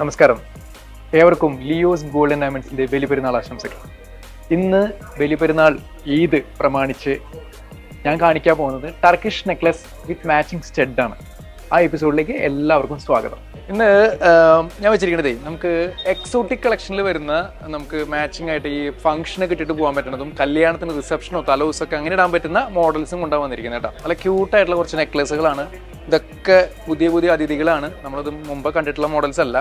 നമസ്കാരം. ഏവർക്കും ലിയോസ് ഗോൾഡൻ ഡയമണ്ട്സിന്റെ ബലിപെരുന്നാൾ ആശംസകൾ. ഇന്ന് ബലിപെരുന്നാൾ ഈദ് പ്രമാണിച്ച് ഞാൻ കാണിക്കാൻ പോകുന്നത് Turkish necklace with matching stud ആണ്. ആ എപ്പിസോഡിലേക്ക് എല്ലാവർക്കും സ്വാഗതം. ഇന്ന് ഞാൻ വെച്ചിരിക്കണതേ നമുക്ക് എക്സോട്ടിക് കളക്ഷനിൽ വരുന്ന നമുക്ക് മാച്ചിങ് ആയിട്ട് ഈ ഫംഗ്ഷനൊക്കെ ഇട്ടിട്ട് പോകാൻ പറ്റുന്നതും കല്യാണത്തിന് റിസപ്ഷനോ തലോസൊക്കെ അങ്ങനെ ഇടാൻ പറ്റുന്ന മോഡൽസും കൊണ്ടാണ് വന്നിരിക്കുന്നത് കേട്ടോ. നല്ല ക്യൂട്ടായിട്ടുള്ള കുറച്ച് നെക്ലസുകളാണ് ഇതൊക്കെ പുതിയ പുതിയ അതിഥികളാണ്. നമ്മളത് മുമ്പ് കണ്ടിട്ടുള്ള മോഡൽസ് അല്ല.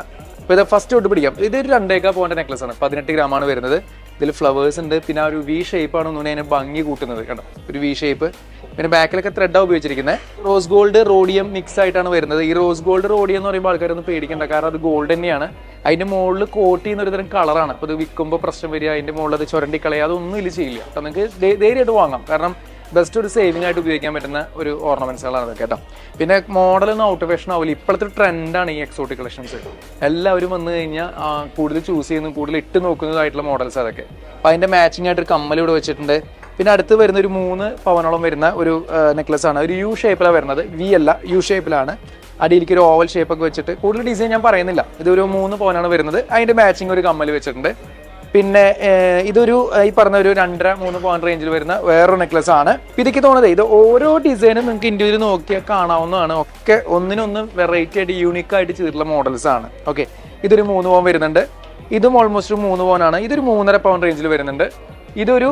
അപ്പോൾ ഇത് ഫസ്റ്റ് തൊട്ട് പിടിക്കാം. ഇതൊരു രണ്ടേക്കാ പോകേണ്ട നെക്ലസ് ആണ്. പതിനെട്ട് ആണ് വരുന്നത്. ഇതിൽ ഫ്ലവേഴ്സ് ഉണ്ട്. പിന്നെ ഒരു വി ഷേപ്പാണ് ഒന്നുകൂടി അതിനെ ഭംഗി കൂട്ടുന്നത് കണ്ടോ? ഒരു വി ഷേപ്പ് പിന്നെ ബാക്കിലൊക്കെ ത്രെഡാണ് ഉപയോഗിച്ചിരിക്കുന്നത് റോസ് ഗോൾഡ് റോഡിയം മിക്സ് ആയിട്ടാണ് വരുന്നത്. ഈ റോസ് ഗോൾഡ് റോഡിയം എന്ന് പറയുമ്പോൾ ആൾക്കാരൊന്നും പേടിക്കണ്ട. കാരണം അത് ഗോൾഡ് തന്നെയാണ്. അതിന്റെ മുകളിൽ കോട്ട് ചെയ്യുന്ന ഒരു തരം കളറാണ് അപ്പോൾ ഇത് വിൽക്കുമ്പോൾ പ്രശ്നം വരിക അതിന്റെ മുകളിൽ അത് ചുരണ്ടി കളയുക അതൊന്നും ഇല്ല ചെയ്യില്ല. അപ്പോൾ നിങ്ങൾക്ക് ധൈര്യമായിട്ട് വാങ്ങാം. കാരണം ബെസ്റ്റ് ഒരു സേവിംഗ് ആയിട്ട് ഉപയോഗിക്കാൻ പറ്റുന്ന ഒരു ഓർണമെന്റ്സുകളാണ് അതൊക്കെ കേട്ടോ. പിന്നെ മോഡൽ ഒന്നും ഔട്ട് ഫാഷൻ ആവില്ല. ഇപ്പോഴത്തെ ട്രെൻഡാണ് ഈ എക്സോട്ടിക് കളക്ഷൻസ് എല്ലാവരും വന്നു കഴിഞ്ഞാൽ കൂടുതൽ ചൂസ് ചെയ്യുന്നതും കൂടുതൽ ഇട്ട് നോക്കുന്നതായിട്ടുള്ള മോഡൽസ് അതൊക്കെ. അപ്പോൾ അതിന്റെ മാച്ചിങ് ആയിട്ട് ഒരു കമ്മൽ ഇവിടെ വെച്ചിട്ടുണ്ട്. പിന്നെ അടുത്ത് വരുന്ന ഒരു മൂന്ന് പവനോളം വരുന്ന ഒരു നെക്ലസ് ആണ്. ഒരു യു ഷേപ്പിലാണ് വരുന്നത്. വി അല്ല യു ഷേപ്പിലാണ് അടിയിലേക്ക് ഒരു ഓവൽ ഷേപ്പ് ഒക്കെ വെച്ചിട്ട് കൂടുതൽ ഡിസൈൻ ഞാൻ പറയുന്നില്ല. ഇതൊരു മൂന്ന് പവനാണ് വരുന്നത്. അതിന്റെ മാച്ചിങ് ഒരു കമ്മൽ വെച്ചിട്ടുണ്ട്. പിന്നെ ഇതൊരു ഈ പറഞ്ഞ ഒരു രണ്ടര മൂന്ന് പോയിന്റ് റേഞ്ചിൽ വരുന്ന വേറൊരു നെക്ലസ് ആണ്. എനിക്ക് തോന്നുന്നത് ഇത് ഓരോ ഡിസൈനും നിങ്ങൾക്ക് ഇന്ത്യയിൽ നോക്കിയാൽ കാണാവുന്നതാണ്. ഒക്കെ ഒന്നിനൊന്ന് വെറൈറ്റി ആയിട്ട് യൂണിക് ആയിട്ട് ചെയ്തിട്ടുള്ള മോഡൽസ് ആണ്. ഓക്കെ ഇതൊരു മൂന്ന് പോൺ വരുന്നുണ്ട്. ഇതും ഓൾമോസ്റ്റ് മൂന്ന് ആണ്. ഇതൊരു മൂന്നര പോയിന്റ് റേഞ്ചിൽ വരുന്നുണ്ട്. ഇതൊരു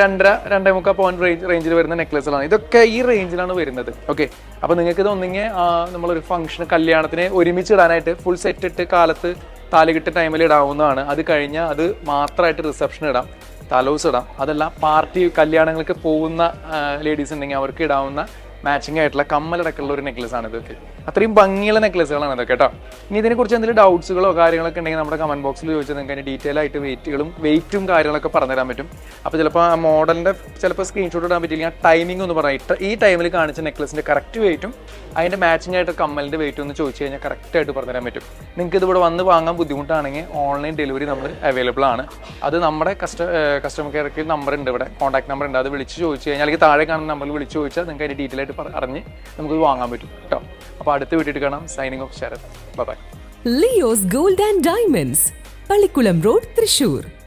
രണ്ടര രണ്ടേ മുക്കാൽ പോയിന്റ് റേഞ്ച് റേഞ്ചിൽ വരുന്ന നെക്ലസുകളാണ് ഇതൊക്കെ ഈ റേഞ്ചിലാണ് വരുന്നത്. ഓക്കെ അപ്പൊ നിങ്ങൾക്ക് ഇത് ഒന്നിങ്ങനെ നമ്മളൊരു ഫംഗ്ഷൻ കല്യാണത്തിന് ഒരുമിച്ച് ഇടാനായിട്ട് ഫുൾ സെറ്റ് ഇട്ട് കാലത്ത് താലികെട്ട് ടൈമിൽ ഇടാവുന്നതാണ്. അത് കഴിഞ്ഞാൽ അത് മാത്രമായിട്ട് റിസപ്ഷൻ ഇടാം. തലോസ് ഇടാം. അതെല്ലാം പാർട്ടി കല്യാണങ്ങൾക്ക് പോകുന്ന ലേഡീസ് ഉണ്ടെങ്കിൽ അവർക്ക് ഇടാവുന്ന മാച്ചിങ് ആയിട്ടുള്ള കമ്മലടക്കമുള്ള ഒരു നെക്ലസ് ആണ് ഇതൊക്കെ. അത്രയും ഭംഗിയുള്ള നെക്ലസുകളാണ് ഇതൊക്കെ കേട്ടോ. ഇനി ഇതിനെക്കുറിച്ച് എന്തെങ്കിലും ഡൗട്ട്സുകളോ കാര്യങ്ങളൊക്കെ ഉണ്ടെങ്കിൽ നമ്മുടെ കമന്റ് ബോക്സിൽ ചോദിച്ചാൽ നിങ്ങൾക്ക് അതിന് ഡീറ്റെയിൽ ആയിട്ട് വെയിറ്റുകളും വെയിറ്റും കാര്യങ്ങളൊക്കെ പറഞ്ഞുതരാൻ പറ്റും. അപ്പോൾ ചിലപ്പോൾ ആ മോഡലിന്റെ ചിലപ്പോൾ സ്ക്രീൻഷോട്ട് ഇടാൻ പറ്റില്ല ടൈമിംഗ് ഒന്ന് പറയാം. ഈ ടൈമിൽ കാണിച്ച നെക്ലസിന്റെ കറക്റ്റ് വെയിറ്റും അതിന്റെ മാച്ചിങ് ആയിട്ട് കമ്മലിന്റെ വെയിറ്റും ഒന്ന് ചോദിച്ചു കഴിഞ്ഞാൽ ആയിട്ട് പറഞ്ഞുതരാൻ പറ്റും. നിങ്ങൾക്ക് ഇതിവിടെ വന്ന് വാങ്ങാൻ ബുദ്ധിമുട്ടാണെങ്കിൽ ഓൺലൈൻ ഡെലിവറി നമ്മൾ അവൈലബിൾ ആണ്. അത് നമ്മുടെ കസ്റ്റ കസ്റ്റമർ കെയർക്ക് നമ്പർ ഉണ്ട് ഇവിടെ. കോൺടാക്ട് നമ്പർ ഉണ്ട്. അത് വിളിച്ച് ചോദിച്ചു കഴിഞ്ഞാൽ അല്ലെങ്കിൽ താഴെ കാണുന്ന നമ്പറിൽ വിളിച്ച് ചോദിച്ചാൽ നിങ്ങൾക്ക് അതിന്റെ ഡീറ്റെയിൽ പറ- അറിഞ്ഞ് നമുക്ക് വാങ്ങാൻ പറ്റും കേട്ടോ. അപ്പോൾ അടുത്ത വീട്ടിൽ കാണാം. Signing off Sarath. Bye Leo's gold and diamonds Pallikulam road Thrissur.